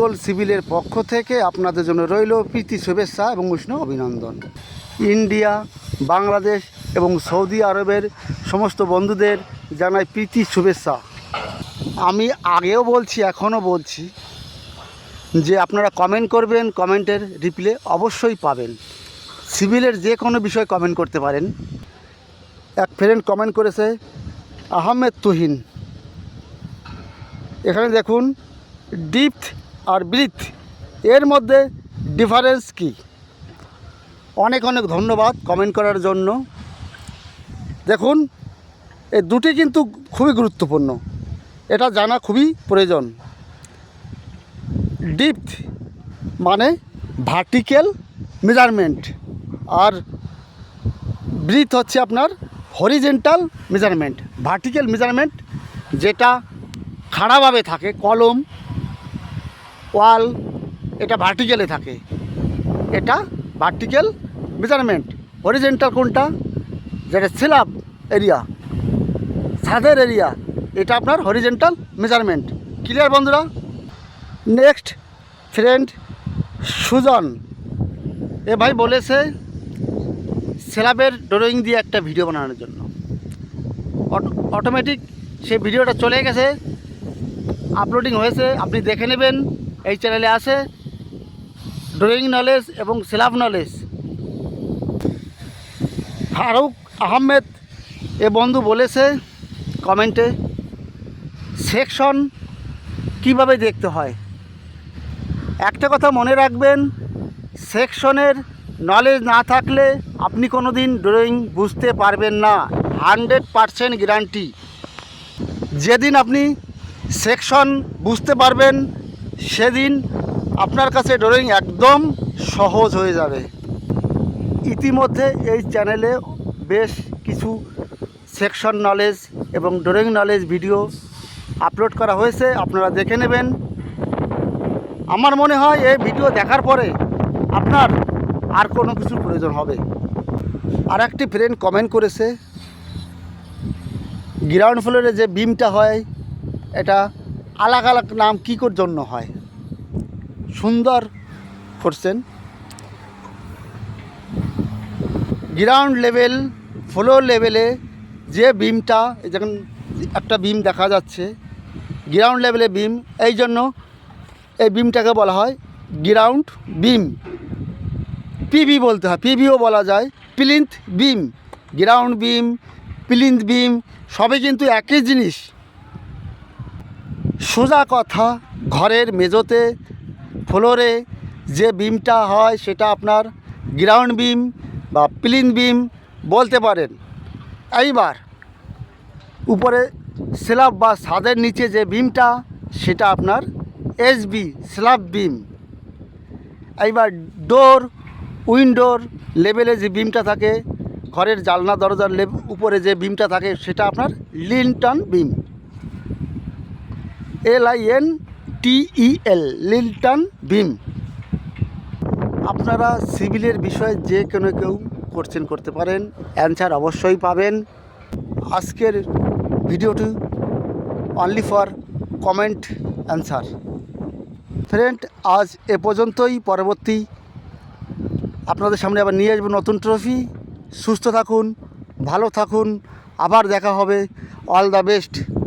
গোল সিভিলের পক্ষ থেকে আপনাদের জন্য রইল প্রীতি শুভেচ্ছা এবং উষ্ণ অভিনন্দন। ইন্ডিয়া, বাংলাদেশ এবং সৌদি আরবের সমস্ত বন্ধুদের জানাই প্রীতি শুভেচ্ছা। আমি আগেও বলছি, এখনও বলছি যে আপনারা কমেন্ট করবেন কমেন্টের রিপ্লে অবশ্যই পাবেন। সিভিলের যে কোনো বিষয় কমেন্ট করতে পারেন। এক ফ্রেন্ড কমেন্ট করেছে, আহমেদ তুহিন। এখানে দেখুন ডিপ আর ব্রিথ এর মধ্যে ডিফারেন্স কি? অনেক অনেক ধন্যবাদ কমেন্ট করার জন্য। দেখুন, এই দুটি কিন্তু খুবই গুরুত্বপূর্ণ। এটা জানা খুবই প্রয়োজন। ডিপথ মানে ভার্টিক্যাল মেজারমেন্ট আর ব্রিথ হচ্ছে আপনার হরিজেন্টাল মেজারমেন্ট ভার্টিক্যাল মেজারমেন্ট যেটা খাড়াভাবে থাকে, কলম ওয়াল, এটা ভার্টিক্যালে থাকে। এটা ভার্টিক্যাল মেজারমেন্ট হরিজেন্টাল কোনটা? যেটা স্ল্যাব এরিয়া ছাদের এরিয়া এটা আপনার হরিজেন্টাল মেজারমেন্ট ক্লিয়ার বন্ধুরা? Next friend Sujan. এ ভাই বলেছে স্ল্যাবের ড্রয়িং দিয়ে একটা ভিডিও বানানোর জন্য। অটোমেটিক সেই ভিডিওটা চলে গেছে। আপলোডিং হয়েছে, আপনি দেখে নেবেন। এই চ্যানেলে আসে ড্রয়িং নলেজ এবং স্ল্যাব নলেজ ফারুক আহমেদ এ বন্ধু বলেছে কমেন্টে সেকশন কীভাবে দেখতে হয়? একটা কথা মনে রাখবেন সেকশনের নলেজ না থাকলে আপনি কোনো দিন ড্রয়িং বুঝতে পারবেন না। হান্ড্রেড পারসেন্ট গ্যারান্টি যেদিন আপনি সেকশন বুঝতে পারবেন সেদিন আপনার কাছে ড্রয়িং একদম সহজ হয়ে যাবে। ইতিমধ্যে এই চ্যানেলে বেশ কিছু সেকশন নলেজ এবং ড্রয়িং নলেজ ভিডিও আপলোড করা হয়েছে, আপনারা দেখে নেবেন। আমার মনে হয় এই ভিডিও দেখার পরে আপনার আর কোনো কিছুর প্রয়োজন হবে। আর একটি ফ্রেন্ড কমেন্ট করেছে গ্রাউন্ড ফ্লোরে যে বিমটা হয়, এটা আলাগ আলাগ নাম কী কর জন্য হয়? সুন্দর করছেন। গ্রাউন্ড লেভেল ফ্লোর লেভেলে যে বিমটা যেমন একটা বিম দেখা যাচ্ছে। গ্রাউন্ড লেভেলে বিম এই জন্য এই বিমটাকে বলা হয় গ্রাউন্ড বিম পিবি বলতে হয় পিবিও বলা যায় plinth beam ground beam plinth beam সবই কিন্তু একই জিনিস। সোজা কথা, ঘরের মেজোতে ফ্লোরে যে বিমটা হয় সেটা আপনার গ্রাউন্ড বিম বা প্লিন বিম বলতে পারেন। এইবার উপরে স্ল্যাব বা ছাদের নিচে যে বিমটা, সেটা আপনার এসবি স্ল্যাব বিম। এইবার ডোর, উইন্ডোর লেভেলে যে বিমটা থাকে, ঘরের জালনা দরজার উপরে যে বিমটা থাকে, সেটা আপনার lintel beam. L I N T E L lintel beam আপনারা সিভিলের বিষয়ে যে কোনো কেউ কোশ্চেন করতে পারেন অ্যান্সার অবশ্যই পাবেন। আজকের ভিডিওটি only for comment answer friend আজ এ পর্যন্তই, পরবর্তী আপনাদের সামনে আবার নিয়ে আসব নতুন ট্রফি সুস্থ থাকুন, ভালো থাকুন, আবার দেখা হবে। All the best